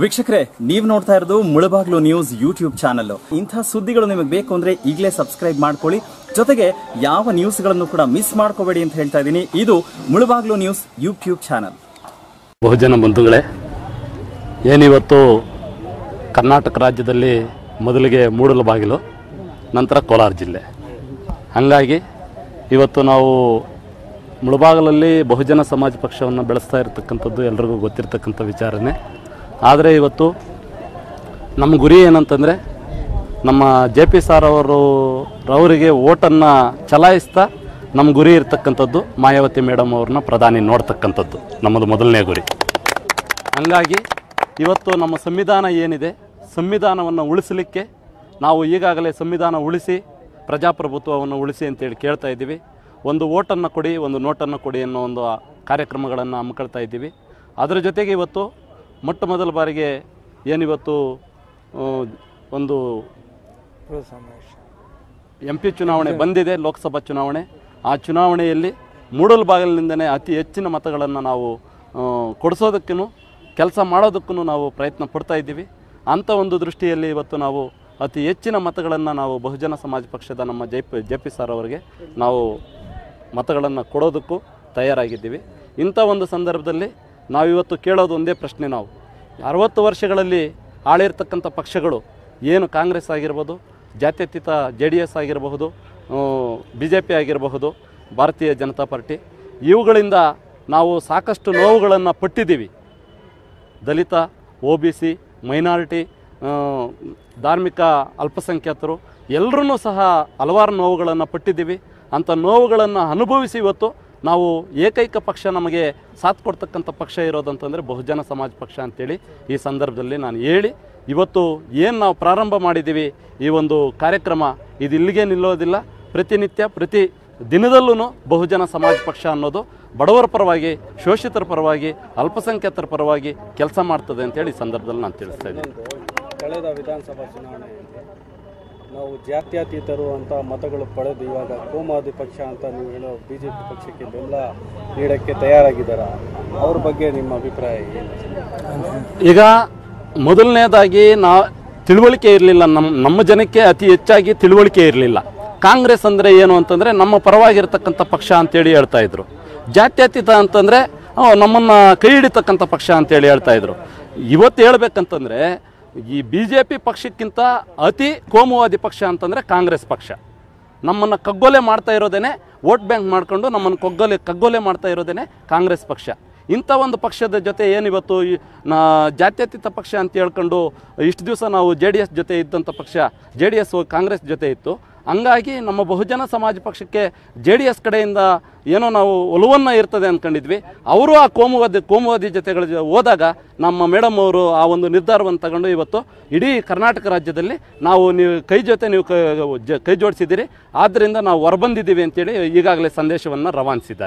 ವೀಕ್ಷಕರೇ, ನೀವು ನೋಡ್ತಾ ಇರೋದು ಮುಳಬಾಗ್ಲು ನ್ಯೂಸ್ ಯೂಟ್ಯೂಬ್ ಚಾನಲ್ ಇಂಥ ಸುದ್ದಿಗಳು ನಿಮಗೆ ಬೇಕು ಅಂದ್ರೆ ಈಗಲೇ ಸಬ್ಸ್ಕ್ರೈಬ್ ಮಾಡ್ಕೊಳ್ಳಿ. ಜೊತೆಗೆ ಯಾವ ನ್ಯೂಸ್ಗಳನ್ನು ಕೂಡ ಮಿಸ್ ಮಾಡ್ಕೋಬೇಡಿ ಅಂತ ಹೇಳ್ತಾ ಇದ್ದೀನಿ. ಇದು ಮುಳಬಾಗ್ಲು ನ್ಯೂಸ್ ಯೂಟ್ಯೂಬ್ ಚಾನಲ್. ಬಹುಜನ ಬಂಧುಗಳೇ, ಏನಿವತ್ತು ಕರ್ನಾಟಕ ರಾಜ್ಯದಲ್ಲಿ ಮೊದಲಿಗೆ ಮೂಡಲಬಾಗಿಲು ನಂತರ ಕೋಲಾರ ಜಿಲ್ಲೆ. ಹಾಗಾಗಿ ಇವತ್ತು ನಾವು ಮುಳಬಾಗಲಲ್ಲಿ ಬಹುಜನ ಸಮಾಜ ಪಕ್ಷವನ್ನು ಬೆಳೆಸ್ತಾ ಇರತಕ್ಕಂಥದ್ದು ಎಲ್ರಿಗೂ ಗೊತ್ತಿರತಕ್ಕಂಥ ವಿಚಾರನೇ. ಆದರೆ ಇವತ್ತು ನಮ್ಮ ಗುರಿ ಏನಂತಂದರೆ ನಮ್ಮ ಜೆ ಪಿ ಸಾರ್ ಅವರು ಅವರಿಗೆ ಓಟನ್ನು ಚಲಾಯಿಸ್ತಾ ನಮ್ಮ ಗುರಿ ಇರ್ತಕ್ಕಂಥದ್ದು ಮಾಯಾವತಿ ಮೇಡಮ್ ಅವ್ರನ್ನ ಪ್ರಧಾನಿ ನೋಡ್ತಕ್ಕಂಥದ್ದು, ನಮ್ಮದು ಮೊದಲನೇ ಗುರಿ. ಹಂಗಾಗಿ ಇವತ್ತು ನಮ್ಮ ಸಂವಿಧಾನ ಏನಿದೆ, ಸಂವಿಧಾನವನ್ನು ಉಳಿಸಲಿಕ್ಕೆ ನಾವು ಈಗಾಗಲೇ ಸಂವಿಧಾನ ಉಳಿಸಿ, ಪ್ರಜಾಪ್ರಭುತ್ವವನ್ನು ಉಳಿಸಿ ಅಂತೇಳಿ ಕೇಳ್ತಾ ಇದ್ದೀವಿ. ಒಂದು ಓಟನ್ನು ಕೊಡಿ, ಒಂದು ನೋಟನ್ನು ಕೊಡಿ ಅನ್ನೋ ಒಂದು ಕಾರ್ಯಕ್ರಮಗಳನ್ನು ಹಮ್ಮಿಕೊಳ್ತಾ ಇದ್ದೀವಿ. ಅದರ ಜೊತೆಗೆ ಇವತ್ತು ಮೊಟ್ಟ ಮೊದಲ ಬಾರಿಗೆ ಏನಿವತ್ತು ಒಂದು ಎಂ ಪಿ ಚುನಾವಣೆ ಬಂದಿದೆ ಲೋಕಸಭಾ ಚುನಾವಣೆ. ಆ ಚುನಾವಣೆಯಲ್ಲಿ ಮೂಡಲ್ಬಾಗಿಲಿನಿಂದನೇ ಅತಿ ಹೆಚ್ಚಿನ ಮತಗಳನ್ನು ನಾವು ಕೊಡಿಸೋದಕ್ಕೂ ಕೆಲಸ ಮಾಡೋದಕ್ಕೂ ನಾವು ಪ್ರಯತ್ನ ಪಡ್ತಾ ಇದ್ದೀವಿ. ಅಂಥ ಒಂದು ದೃಷ್ಟಿಯಲ್ಲಿ ಇವತ್ತು ನಾವು ಅತಿ ಹೆಚ್ಚಿನ ಮತಗಳನ್ನು ನಾವು ಬಹುಜನ ಸಮಾಜ ಪಕ್ಷದ ನಮ್ಮ J P J P sir ಅವರಿಗೆ ನಾವು ಮತಗಳನ್ನು ಕೊಡೋದಕ್ಕೂ ತಯಾರಾಗಿದ್ದೀವಿ. ಇಂಥ ಒಂದು ಸಂದರ್ಭದಲ್ಲಿ ನಾವಿವತ್ತು ಕೇಳೋದು ಒಂದೇ ಪ್ರಶ್ನೆ ನಾವು. ಅರವತ್ತು ವರ್ಷಗಳಲ್ಲಿ ಆಳಿರ್ತಕ್ಕಂಥ ಪಕ್ಷಗಳು ಏನು ಕಾಂಗ್ರೆಸ್ ಆಗಿರ್ಬೋದು, ಜಾತ್ಯತೀತ ಜೆ ಡಿ ಎಸ್ ಆಗಿರಬಹುದು ಬಿ ಜೆ ಪಿ ಆಗಿರಬಹುದು, ಭಾರತೀಯ ಜನತಾ ಪಾರ್ಟಿ, ಇವುಗಳಿಂದ ನಾವು ಸಾಕಷ್ಟು ನೋವುಗಳನ್ನು ಪಟ್ಟಿದ್ದೀವಿ. ದಲಿತ, ಒ ಬಿ ಸಿ, ಮೈನಾರಿಟಿ ಧಾರ್ಮಿಕ ಅಲ್ಪಸಂಖ್ಯಾತರು ಎಲ್ಲರೂ ಸಹ ಹಲವಾರು ನೋವುಗಳನ್ನು ಪಟ್ಟಿದ್ದೀವಿ. ಅಂಥ ನೋವುಗಳನ್ನು ಅನುಭವಿಸಿ ಇವತ್ತು ನಾವು ಏಕೈಕ ಪಕ್ಷ ನಮಗೆ ಸಾಥ್ ಕೊಡ್ತಕ್ಕಂಥ ಪಕ್ಷ ಇರೋದಂತಂದರೆ ಬಹುಜನ ಸಮಾಜ ಪಕ್ಷ ಅಂತೇಳಿ ಈ ಸಂದರ್ಭದಲ್ಲಿ ನಾನು ಹೇಳಿ, ಇವತ್ತು ಏನು ನಾವು ಪ್ರಾರಂಭ ಮಾಡಿದ್ದೀವಿ ಈ ಒಂದು ಕಾರ್ಯಕ್ರಮ, ಇದು ಇಲ್ಲಿಗೆ ನಿಲ್ಲೋದಿಲ್ಲ. ಪ್ರತಿನಿತ್ಯ, ಪ್ರತಿ ದಿನದಲ್ಲೂ ಬಹುಜನ ಸಮಾಜ ಪಕ್ಷ ಅನ್ನೋದು ಬಡವರ ಪರವಾಗಿ, ಶೋಷಿತರ ಪರವಾಗಿ, ಅಲ್ಪಸಂಖ್ಯಾತರ ಪರವಾಗಿ ಕೆಲಸ ಮಾಡ್ತದೆ ಅಂತೇಳಿ ಈ ಸಂದರ್ಭದಲ್ಲಿ ನಾನು ತಿಳಿಸ್ತಾ ಇದ್ದೀನಿ. ಕಳೆದ ವಿಧಾನಸಭಾ ಚುನಾವಣೆಯಲ್ಲಿ ನಾವು ಜಾತ್ಯತೀತರು ಅಂತ ಮತಗಳು ಪಡೆದು ಇವಾಗ ಕೋಮಾದಿ ಪಕ್ಷ ಅಂತ ನೀವು ಹೇಳೋ ಬಿ ಜೆ ಪಿ ಪಕ್ಷಕ್ಕೆ ಬೆಲ್ಲ ನೀಡಕ್ಕೆ ತಯಾರಾಗಿದ್ದಾರ? ಅವ್ರ ಬಗ್ಗೆ ನಿಮ್ಮ ಅಭಿಪ್ರಾಯ ಏನು? ಈಗ ಮೊದಲನೇದಾಗಿ ನಾ ತಿಳುವಳಿಕೆ ಇರಲಿಲ್ಲ ನಮ್ಮ ನಮ್ಮ ಜನಕ್ಕೆ ಅತಿ ಹೆಚ್ಚಾಗಿ ತಿಳುವಳಿಕೆ ಇರಲಿಲ್ಲ. ಕಾಂಗ್ರೆಸ್ ಅಂದರೆ ಏನು ಅಂತಂದರೆ ನಮ್ಮ ಪರವಾಗಿರ್ತಕ್ಕಂಥ ಪಕ್ಷ ಅಂತೇಳಿ ಹೇಳ್ತಾ ಇದ್ರು. ಜಾತ್ಯತೀತ ಅಂತಂದರೆ ನಮ್ಮನ್ನು ಕೈ ಹಿಡಿತಕ್ಕಂಥ ಪಕ್ಷ ಅಂತೇಳಿ ಹೇಳ್ತಾ ಇದ್ರು. ಇವತ್ತು ಹೇಳ್ಬೇಕಂತಂದರೆ ಈ ಬಿ ಜೆ ಪಿ ಪಕ್ಷಕ್ಕಿಂತ ಅತಿ ಕೋಮುವಾದಿ ಪಕ್ಷ ಅಂತಂದರೆ ಕಾಂಗ್ರೆಸ್ ಪಕ್ಷ. ನಮ್ಮನ್ನು ಕಗ್ಗೊಲೆ ಮಾಡ್ತಾ ಇರೋದೇನೆ ವೋಟ್ ಬ್ಯಾಂಕ್ ಮಾಡಿಕೊಂಡು ನಮ್ಮನ್ನು ಕಗ್ಗೊಲೆ ಕಗ್ಗೊಲೆ ಮಾಡ್ತಾ ಇರೋದೇನೆ ಕಾಂಗ್ರೆಸ್ ಪಕ್ಷ. ಇಂಥ ಒಂದು ಪಕ್ಷದ ಜೊತೆ ಏನಿವತ್ತು ಜಾತ್ಯತೀತ ಪಕ್ಷ ಅಂತ ಹೇಳ್ಕೊಂಡು ಇಷ್ಟು ದಿವಸ ನಾವು ಜೆ ಡಿ ಎಸ್ ಜೊತೆ ಇದ್ದಂಥ ಪಕ್ಷ, ಜೆ ಡಿ ಎಸ್ ಕಾಂಗ್ರೆಸ್ ಜೊತೆ ಇತ್ತು. ಹಂಗಾಗಿ ನಮ್ಮ ಬಹುಜನ ಸಮಾಜ ಪಕ್ಷಕ್ಕೆ ಜೆ ಡಿ ಎಸ್ ಕಡೆಯಿಂದ ಏನೋ ನಾವು ಒಲವನ್ನು ಇರ್ತದೆ ಅಂದ್ಕೊಂಡಿದ್ವಿ ಅವರು ಆ ಕೋಮುವಾದಿ ಕೋಮುವಾದಿ ಜೊತೆಗಳ ಹೋದಾಗ ನಮ್ಮ ಮೇಡಮ್ ಅವರು ಆ ಒಂದು ನಿರ್ಧಾರವನ್ನು ತಗೊಂಡು ಇವತ್ತು ಇಡೀ ಕರ್ನಾಟಕ ರಾಜ್ಯದಲ್ಲಿ ನಾವು ನೀವು ಕೈ ಜೊತೆ ನೀವು ಕೈ ಜೋಡಿಸಿದ್ದೀರಿ. ಆದ್ದರಿಂದ ನಾವು ಹೊರಬಂದಿದ್ದೀವಿ ಅಂತೇಳಿ ಈಗಾಗಲೇ ಸಂದೇಶವನ್ನು ರವಾನಿಸಿದ್ದಾರೆ.